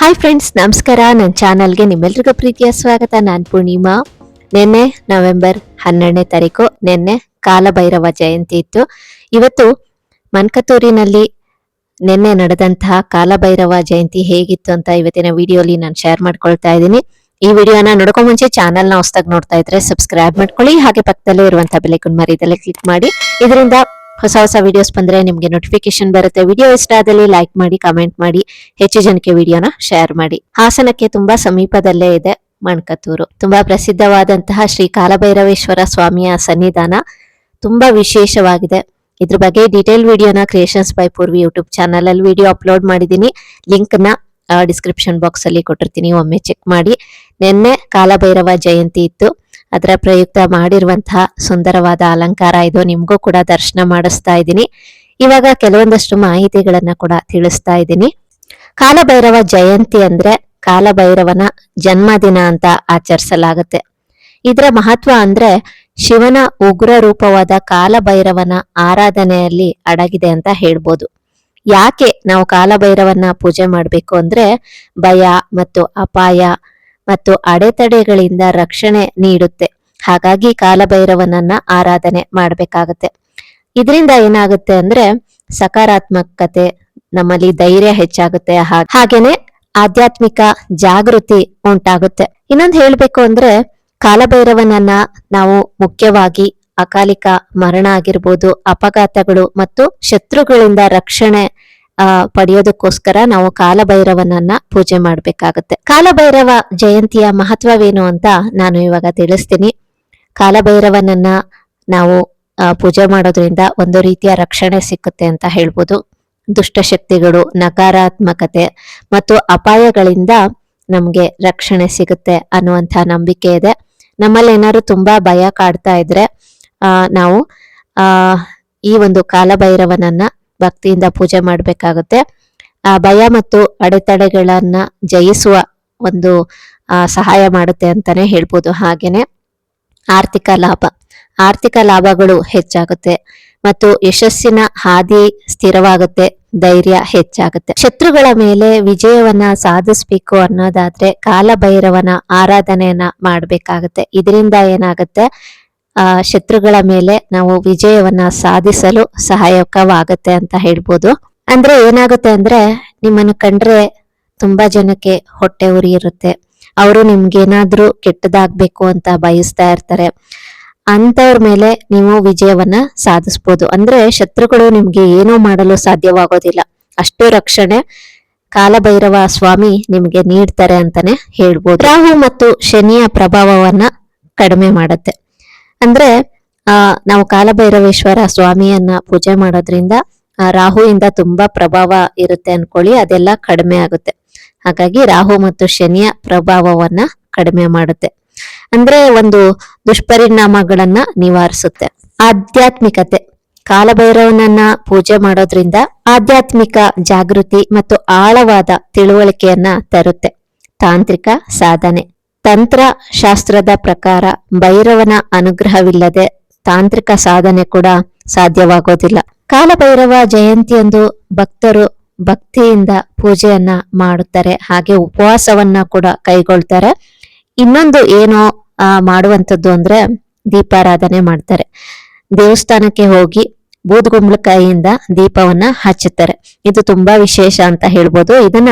Hi friends ನಮಸ್ಕಾರ. ನನ್ನ ಚಾನಲ್ಗೆ ನಿಮ್ಮೆಲ್ರಿಗೂ ಪ್ರೀತಿಯ ಸ್ವಾಗತ. ನಾನು ಪೂರ್ಣಿಮಾ. ನಿನ್ನೆ ನವೆಂಬರ್ ಹನ್ನೆರಡನೇ ತಾರೀಕು, ನಿನ್ನೆ ಕಾಲಭೈರವ ಜಯಂತಿ ಇತ್ತು. ಇವತ್ತು ಮನ್ಕತೂರಿನಲ್ಲಿ ನಿನ್ನೆ ನಡೆದಂತಹ ಕಾಲಭೈರವ ಜಯಂತಿ ಹೇಗಿತ್ತು ಅಂತ ಇವತ್ತಿನ ವಿಡಿಯೋಲಿ ನಾನು ಶೇರ್ ಮಾಡ್ಕೊಳ್ತಾ ಇದ್ದೀನಿ. ಈ ವಿಡಿಯೋನ ನೋಡ್ಕೊ ಮುಂಚೆ ಚಾನಲ್ನ ಹೊಸದಾಗಿ ನೋಡ್ತಾ ಇದ್ರೆ ಸಬ್ಸ್ಕ್ರೈಬ್ ಮಾಡ್ಕೊಳ್ಳಿ. ಹಾಗೆ ಪಕ್ಕದಲ್ಲೇ ಇರುವಂತಹ ಬೆಲೆಕನ್ ಮರಿದಲ್ಲೇ ಕ್ಲಿಕ್ ಮಾಡಿ. ಇದರಿಂದ ಹೊಸ ಹೊಸ ವಿಡಿಯೋಸ್ ಬಂದ್ರೆ ನಿಮ್ಗೆ ನೋಟಿಫಿಕೇಶನ್ ಬರುತ್ತೆ. ವಿಡಿಯೋ ಇಷ್ಟ ಆದಲ್ಲಿ ಲೈಕ್ ಮಾಡಿ ಕಮೆಂಟ್ ಮಾಡಿ, ಹೆಚ್ಚು ಜನಕ್ಕೆ ವಿಡಿಯೋನ ಶೇರ್ ಮಾಡಿ. ಹಾಸನಕ್ಕೆ ತುಂಬಾ ಸಮೀಪದಲ್ಲೇ ಇದೆ ಮಣ್ಕತ್ತೂರು. ತುಂಬಾ ಪ್ರಸಿದ್ಧವಾದಂತಹ ಶ್ರೀ ಕಾಲಭೈರವೇಶ್ವರ ಸ್ವಾಮಿಯ ಸನ್ನಿಧಾನ ತುಂಬಾ ವಿಶೇಷವಾಗಿದೆ. ಇದ್ರ ಬಗ್ಗೆ ಡೀಟೇಲ್ ವಿಡಿಯೋನ creations by Purvi YouTube channel ಅಲ್ಲಿ ವಿಡಿಯೋ ಅಪ್ಲೋಡ್ ಮಾಡಿದ್ದೀನಿ. ಲಿಂಕ್ನ ಡಿಸ್ಕ್ರಿಪ್ಷನ್ ಬಾಕ್ಸ್ ಅಲ್ಲಿ ಕೊಟ್ಟಿರ್ತೀನಿ. ಒಮ್ಮೆ ಚೆಕ್ ಮಾಡಿ. ನಿನ್ನೆ ಕಾಲಭೈರವ ಜಯಂತಿ ಇತ್ತು. ಅದರ ಪ್ರಯುಕ್ತ ಮಾಡಿರುವಂತಹ ಸುಂದರವಾದ ಅಲಂಕಾರ ಇದು. ನಿಮ್ಗೂ ಕೂಡ ದರ್ಶನ ಮಾಡಿಸ್ತಾ ಇದ್ದೀನಿ. ಇವಾಗ ಕೆಲವೊಂದಷ್ಟು ಮಾಹಿತಿಗಳನ್ನ ಕೂಡ ತಿಳಿಸ್ತಾ ಇದ್ದೀನಿ. ಕಾಲಭೈರವ ಜಯಂತಿ ಅಂದ್ರೆ ಕಾಲಭೈರವನ ಜನ್ಮದಿನ ಅಂತ ಆಚರಿಸಲಾಗುತ್ತೆ. ಇದರ ಮಹತ್ವ ಅಂದ್ರೆ ಶಿವನ ಉಗ್ರ ರೂಪವಾದ ಕಾಲಭೈರವನ ಆರಾಧನೆಯಲ್ಲಿ ಅಡಗಿದೆ ಅಂತ ಹೇಳ್ಬೋದು. ಯಾಕೆ ನಾವು ಕಾಲಭೈರವನ್ನ ಪೂಜೆ ಮಾಡಬೇಕು ಅಂದ್ರೆ ಭಯ ಮತ್ತು ಅಪಾಯ ಮತ್ತು ಅಡೆತಡೆಗಳಿಂದ ರಕ್ಷಣೆ ನೀಡುತ್ತೆ. ಹಾಗಾಗಿ ಕಾಲಭೈರವನನ್ನ ಆರಾಧನೆ ಮಾಡಬೇಕಾಗತ್ತೆ. ಇದರಿಂದ ಏನಾಗುತ್ತೆ ಅಂದ್ರೆ ಸಕಾರಾತ್ಮಕತೆ ನಮ್ಮಲ್ಲಿ ಧೈರ್ಯ ಹೆಚ್ಚಾಗುತ್ತೆ. ಹಾಗೇನೆ ಆಧ್ಯಾತ್ಮಿಕ ಜಾಗೃತಿ ಉಂಟಾಗುತ್ತೆ. ಇನ್ನೊಂದು ಹೇಳ್ಬೇಕು ಅಂದ್ರೆ ಕಾಲಭೈರವನನ್ನ ನಾವು ಮುಖ್ಯವಾಗಿ ಅಕಾಲಿಕ ಮರಣ ಆಗಿರ್ಬೋದು, ಅಪಘಾತಗಳು ಮತ್ತು ಶತ್ರುಗಳಿಂದ ರಕ್ಷಣೆ ಪಡೆಯೋದಕ್ಕೋಸ್ಕರ ನಾವು ಕಾಲಭೈರವನನ್ನ ಪೂಜೆ ಮಾಡಬೇಕಾಗುತ್ತೆ. ಕಾಲಭೈರವ ಜಯಂತಿಯ ಮಹತ್ವವೇನು ಅಂತ ನಾನು ಇವಾಗ ತಿಳಿಸ್ತೀನಿ. ಕಾಲಭೈರವನನ್ನ ನಾವು ಪೂಜೆ ಮಾಡೋದ್ರಿಂದ ಒಂದು ರೀತಿಯ ರಕ್ಷಣೆ ಸಿಕ್ಕುತ್ತೆ ಅಂತ ಹೇಳ್ಬೋದು. ದುಷ್ಟಶಕ್ತಿಗಳು, ನಕಾರಾತ್ಮಕತೆ ಮತ್ತು ಅಪಾಯಗಳಿಂದ ನಮಗೆ ರಕ್ಷಣೆ ಸಿಗುತ್ತೆ ಅನ್ನುವಂಥ ನಂಬಿಕೆ ಇದೆ. ನಮ್ಮಲ್ಲಿ ಏನಾದ್ರು ತುಂಬಾ ಭಯ ಕಾಡ್ತಾ ಇದ್ರೆ ನಾವು ಈ ಒಂದು ಕಾಲಭೈರವನನ್ನ ಭಕ್ತಿಯಿಂದ ಪೂಜೆ ಮಾಡಬೇಕಾಗುತ್ತೆ. ಭಯ ಮತ್ತು ಅಡೆತಡೆಗಳನ್ನ ಜಯಿಸುವ ಒಂದು ಸಹಾಯ ಮಾಡುತ್ತೆ ಅಂತಾನೆ ಹೇಳ್ಬೋದು ಹಾಗೇನೆ. ಆರ್ಥಿಕ ಲಾಭ. ಆರ್ಥಿಕ ಲಾಭಗಳು ಹೆಚ್ಚಾಗುತ್ತೆ ಮತ್ತು ಯಶಸ್ಸಿನ ಹಾದಿ ಸ್ಥಿರವಾಗುತ್ತೆ, ಧೈರ್ಯ ಹೆಚ್ಚಾಗುತ್ತೆ. ಶತ್ರುಗಳ ಮೇಲೆ ವಿಜಯವನ್ನ ಸಾಧಿಸ್ಬೇಕು ಅನ್ನೋದಾದ್ರೆ ಕಾಲಭೈರವನ ಆರಾಧನೆಯನ್ನ ಮಾಡ್ಬೇಕಾಗತ್ತೆ. ಇದರಿಂದ ಏನಾಗುತ್ತೆ? ಶತ್ರುಗಳ ಮೇಲೆ ನಾವು ವಿಜಯವನ್ನ ಸಾಧಿಸಲು ಸಹಾಯಕವಾಗುತ್ತೆ ಅಂತ ಹೇಳ್ಬೋದು. ಅಂದ್ರೆ ಏನಾಗುತ್ತೆ ಅಂದ್ರೆ ನಿಮ್ಮನ್ನು ಕಂಡ್ರೆ ತುಂಬಾ ಜನಕ್ಕೆ ಹೊಟ್ಟೆ ಉರಿ ಇರುತ್ತೆ. ಅವರು ನಿಮ್ಗೇನಾದ್ರೂ ಕೆಟ್ಟದಾಗ್ಬೇಕು ಅಂತ ಬಯಸ್ತಾ ಇರ್ತಾರೆ. ಅಂತವ್ರ ಮೇಲೆ ನೀವು ವಿಜಯವನ್ನ ಸಾಧಿಸ್ಬೋದು. ಅಂದ್ರೆ ಶತ್ರುಗಳು ನಿಮ್ಗೆ ಏನೂ ಮಾಡಲು ಸಾಧ್ಯವಾಗೋದಿಲ್ಲ. ಅಷ್ಟು ರಕ್ಷಣೆ ಕಾಲಭೈರವ ಸ್ವಾಮಿ ನಿಮ್ಗೆ ನೀಡ್ತಾರೆ ಅಂತಾನೆ ಹೇಳ್ಬೋದು. ರಾಹು ಮತ್ತು ಶನಿಯ ಪ್ರಭಾವವನ್ನ ಕಡಿಮೆ ಮಾಡುತ್ತೆ. ಅಂದ್ರೆ, ಆ, ನಾವು ಕಾಲಭೈರವೇಶ್ವರ ಸ್ವಾಮಿಯನ್ನ ಪೂಜೆ ಮಾಡೋದ್ರಿಂದ, ಆ, ರಾಹುವಿಂದ ತುಂಬಾ ಪ್ರಭಾವ ಇರುತ್ತೆ ಅನ್ಕೊಳ್ಳಿ, ಅದೆಲ್ಲ ಕಡಿಮೆ ಆಗುತ್ತೆ. ಹಾಗಾಗಿ ರಾಹು ಮತ್ತು ಶನಿಯ ಪ್ರಭಾವವನ್ನ ಕಡಿಮೆ ಮಾಡುತ್ತೆ. ಅಂದ್ರೆ, ಒಂದು ದುಷ್ಪರಿಣಾಮಗಳನ್ನ ನಿವಾರಿಸುತ್ತೆ. ಆಧ್ಯಾತ್ಮಿಕತೆ. ಕಾಲಭೈರವನನ್ನ ಪೂಜೆ ಮಾಡೋದ್ರಿಂದ ಆಧ್ಯಾತ್ಮಿಕ ಜಾಗೃತಿ ಮತ್ತು ಆಳವಾದ ತಿಳುವಳಿಕೆಯನ್ನ ತರುತ್ತೆ. ತಾಂತ್ರಿಕ ಸಾಧನೆ. ತಂತ್ರ ಶಾಸ್ತ್ರದ ಪ್ರಕಾರ ಭೈರವನ ಅನುಗ್ರಹವಿಲ್ಲದೆ ತಾಂತ್ರಿಕ ಸಾಧನೆ ಕೂಡ ಸಾಧ್ಯವಾಗೋದಿಲ್ಲ. ಕಾಲಭೈರವ ಜಯಂತಿಯಂದು ಭಕ್ತರು ಭಕ್ತಿಯಿಂದ ಪೂಜೆಯನ್ನ ಮಾಡುತ್ತಾರೆ. ಹಾಗೆ ಉಪವಾಸವನ್ನ ಕೂಡ ಕೈಗೊಳ್ತಾರೆ. ಇನ್ನೊಂದು ಏನೋ ಮಾಡುವಂಥದ್ದು ಅಂದ್ರೆ ದೀಪಾರಾಧನೆ ಮಾಡ್ತಾರೆ. ದೇವಸ್ಥಾನಕ್ಕೆ ಹೋಗಿ ಬೂದ್ಗುಂಬಳಕಾಯಿಯಿಂದ ದೀಪವನ್ನ ಹಚ್ಚುತ್ತಾರೆ. ಇದು ತುಂಬಾ ವಿಶೇಷ ಅಂತ ಹೇಳ್ಬೋದು. ಇದನ್ನ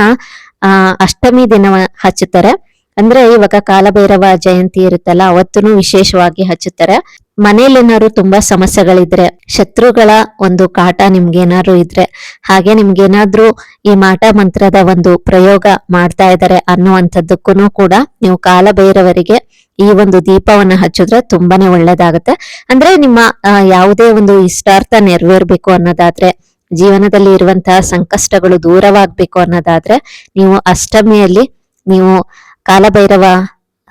ಅಷ್ಟಮಿ ದಿನ ಹಚ್ಚುತ್ತಾರೆ. ಅಂದ್ರೆ ಇವಾಗ ಕಾಲಭೈರವ ಜಯಂತಿ ಇರುತ್ತಲ್ಲ ಅವತ್ತೂ ವಿಶೇಷವಾಗಿ ಹಚ್ಚುತ್ತಾರೆ. ಮನೇಲಿ ಏನಾದ್ರು ತುಂಬಾ ಸಮಸ್ಯೆಗಳಿದ್ರೆ, ಶತ್ರುಗಳ ಒಂದು ಕಾಟ ನಿಮ್ಗೇನಾದ್ರು ಇದ್ರೆ, ಹಾಗೆ ನಿಮ್ಗೇನಾದ್ರೂ ಈ ಮಾಟ ಮಂತ್ರದ ಒಂದು ಪ್ರಯೋಗ ಮಾಡ್ತಾ ಇದ್ದಾರೆ ಅನ್ನುವಂಥದ್ದಕ್ಕೂ ಕೂಡ ನೀವು ಕಾಲಭೈರವರಿಗೆ ಈ ಒಂದು ದೀಪವನ್ನ ಹಚ್ಚಿದ್ರೆ ತುಂಬಾನೇ ಒಳ್ಳೇದಾಗುತ್ತೆ. ಅಂದ್ರೆ ನಿಮ್ಮ ಯಾವುದೇ ಒಂದು ಇಷ್ಟಾರ್ಥ ನೆರವೇರ್ಬೇಕು ಅನ್ನೋದಾದ್ರೆ, ಜೀವನದಲ್ಲಿ ಇರುವಂತಹ ಸಂಕಷ್ಟಗಳು ದೂರವಾಗ್ಬೇಕು ಅನ್ನೋದಾದ್ರೆ, ನೀವು ಅಷ್ಟಮಿಯಲ್ಲಿ ನೀವು ಕಾಲಭೈರವ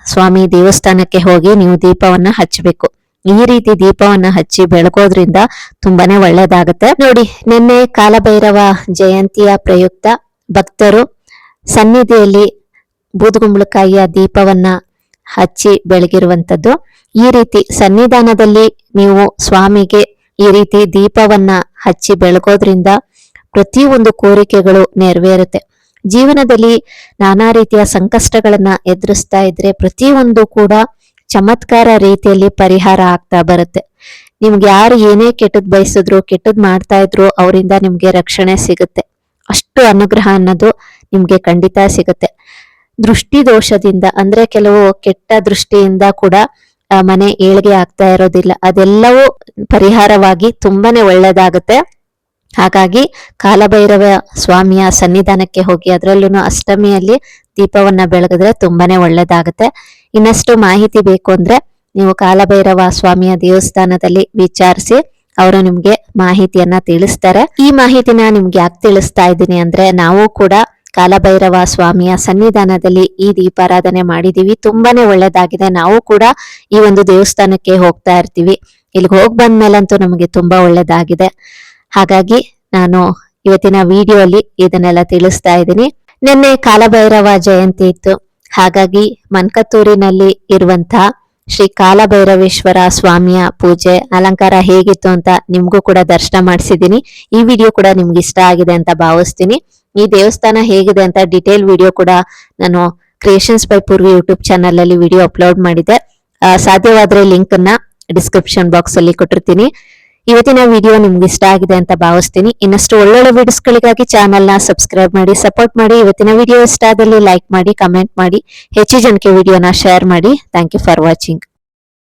ಸ್ವಾಮಿ ದೇವಸ್ಥಾನಕ್ಕೆ ಹೋಗಿ ನೀವು ದೀಪವನ್ನ ಹಚ್ಚಬೇಕು. ಈ ರೀತಿ ದೀಪವನ್ನ ಹಚ್ಚಿ ಬೆಳಗೋದ್ರಿಂದ ತುಂಬಾನೇ ಒಳ್ಳೇದಾಗುತ್ತೆ. ನೋಡಿ, ನಿನ್ನೆ ಕಾಲಭೈರವ ಜಯಂತಿಯ ಪ್ರಯುಕ್ತ ಭಕ್ತರು ಸನ್ನಿಧಿಯಲ್ಲಿ ಬೂದುಗುಂಬಳಕಾಯಿಯ ದೀಪವನ್ನ ಹಚ್ಚಿ ಬೆಳಗಿರುವಂತದ್ದು ಈ ರೀತಿ ಸನ್ನಿಧಾನದಲ್ಲಿ ನೀವು ಸ್ವಾಮಿಗೆ ಈ ರೀತಿ ದೀಪವನ್ನ ಹಚ್ಚಿ ಬೆಳಗೋದ್ರಿಂದ ಪ್ರತಿಯೊಂದು ಕೋರಿಕೆಗಳು ನೆರವೇರುತ್ತೆ. ಜೀವನದಲ್ಲಿ ನಾನಾ ರೀತಿಯ ಸಂಕಷ್ಟಗಳನ್ನ ಎದುರಿಸ್ತಾ ಇದ್ರೆ ಪ್ರತಿಯೊಂದು ಕೂಡ ಚಮತ್ಕಾರ ರೀತಿಯಲ್ಲಿ ಪರಿಹಾರ ಆಗ್ತಾ ಬರುತ್ತೆ. ನಿಮ್ಗೆ ಯಾರು ಏನೇ ಕೆಟ್ಟದ್ ಬಯಸಿದ್ರು, ಕೆಟ್ಟದ್ ಮಾಡ್ತಾ ಇದ್ರು ಅವರಿಂದ ನಿಮ್ಗೆ ರಕ್ಷಣೆ ಸಿಗುತ್ತೆ. ಅಷ್ಟು ಅನುಗ್ರಹ ಅನ್ನೋದು ನಿಮ್ಗೆ ಖಂಡಿತ ಸಿಗುತ್ತೆ. ದೃಷ್ಟಿ ದೋಷದಿಂದ ಅಂದ್ರೆ ಕೆಲವು ಕೆಟ್ಟ ದೃಷ್ಟಿಯಿಂದ ಕೂಡ ಮನೆ ಏಳಿಗೆ ಆಗ್ತಾ ಇರೋದಿಲ್ಲ. ಅದೆಲ್ಲವೂ ಪರಿಹಾರವಾಗಿ ತುಂಬಾನೇ ಒಳ್ಳೇದಾಗುತ್ತೆ. ಹಾಗಾಗಿ ಕಾಲಭೈರವ ಸ್ವಾಮಿಯ ಸನ್ನಿಧಾನಕ್ಕೆ ಹೋಗಿ ಅದರಲ್ಲೂ ಅಷ್ಟಮಿಯಲ್ಲಿ ದೀಪವನ್ನ ಬೆಳಗಿದ್ರೆ ತುಂಬಾನೇ ಒಳ್ಳೇದಾಗುತ್ತೆ. ಇನ್ನಷ್ಟು ಮಾಹಿತಿ ಬೇಕು ಅಂದ್ರೆ ನೀವು ಕಾಲಭೈರವ ಸ್ವಾಮಿಯ ದೇವಸ್ಥಾನದಲ್ಲಿ ವಿಚಾರಿಸಿ ಅವರು ನಿಮ್ಗೆ ಮಾಹಿತಿಯನ್ನ ತಿಳಿಸ್ತಾರೆ. ಈ ಮಾಹಿತಿನ ನಿಮ್ಗೆ ಯಾಕೆ ತಿಳಿಸ್ತಾ ಇದ್ದೀನಿ ಅಂದ್ರೆ ನಾವು ಕೂಡ ಕಾಲಭೈರವ ಸ್ವಾಮಿಯ ಸನ್ನಿಧಾನದಲ್ಲಿ ಈ ದೀಪಾರಾಧನೆ ಮಾಡಿದೀವಿ. ತುಂಬಾನೇ ಒಳ್ಳೇದಾಗಿದೆ. ನಾವು ಕೂಡ ಈ ಒಂದು ದೇವಸ್ಥಾನಕ್ಕೆ ಹೋಗ್ತಾ ಇರ್ತೀವಿ. ಇಲ್ಲಿಗೆ ಹೋಗಿ ಬಂದ್ಮೇಲಂತೂ ನಮಗೆ ತುಂಬಾ ಒಳ್ಳೇದಾಗಿದೆ. ಹಾಗಾಗಿ ನಾನು ಇವತ್ತಿನ ವಿಡಿಯೋ ಅಲ್ಲಿ ಇದನ್ನೆಲ್ಲ ತಿಳಿಸ್ತಾ ಇದ್ದೀನಿ. ನಿನ್ನೆ ಕಾಲಭೈರವ ಜಯಂತಿ ಇತ್ತು. ಹಾಗಾಗಿ ಮನ್ಕತ್ತೂರಿನಲ್ಲಿ ಇರುವಂತಹ ಶ್ರೀ ಕಾಲಭೈರವೇಶ್ವರ ಸ್ವಾಮಿಯ ಪೂಜೆ, ಅಲಂಕಾರ ಹೇಗಿತ್ತು ಅಂತ ನಿಮ್ಗೂ ಕೂಡ ದರ್ಶನ ಮಾಡಿಸಿದ್ದೀನಿ. ಈ ವಿಡಿಯೋ ಕೂಡ ನಿಮ್ಗೆ ಇಷ್ಟ ಆಗಿದೆ ಅಂತ ಭಾವಿಸ್ತೀನಿ. ಈ ದೇವಸ್ಥಾನ ಹೇಗಿದೆ ಅಂತ ಡಿಟೇಲ್ ವಿಡಿಯೋ ಕೂಡ ನಾನು creations by Poorvi YouTube channel ಅಲ್ಲಿ ವಿಡಿಯೋ ಅಪ್ಲೋಡ್ ಮಾಡಿದೆ ಸಾಧ್ಯವಾದ್ರೆ ಲಿಂಕ್ ಅನ್ನ ಡಿಸ್ಕ್ರಿಪ್ಷನ್ ಬಾಕ್ಸ್ ಅಲ್ಲಿ ಕೊಟ್ಟಿರ್ತೀನಿ. ಇವತ್ತಿನ ವಿಡಿಯೋ ನಿಮ್ಗೆ ಇಷ್ಟ ಆಗಿದೆ ಅಂತ ಭಾವಿಸ್ತೀನಿ. ಇನ್ನಷ್ಟು ಒಳ್ಳೊಳ್ಳೆ ವಿಡಿಯೋಸ್ಗಳಿಗಾಗಿ ಚಾನೆಲ್ನ ಸಬ್ಸ್ಕ್ರೈಬ್ ಮಾಡಿ ಸಪೋರ್ಟ್ ಮಾಡಿ, ಇವತ್ತಿನ ವಿಡಿಯೋ ಇಷ್ಟ ಆದಲ್ಲಿ ಲೈಕ್ ಮಾಡಿ ಕಮೆಂಟ್ ಮಾಡಿ, ಹೆಚ್ಚು ಜನಕ್ಕೆ ವಿಡಿಯೋನ ಶೇರ್ ಮಾಡಿ. Thank you for watching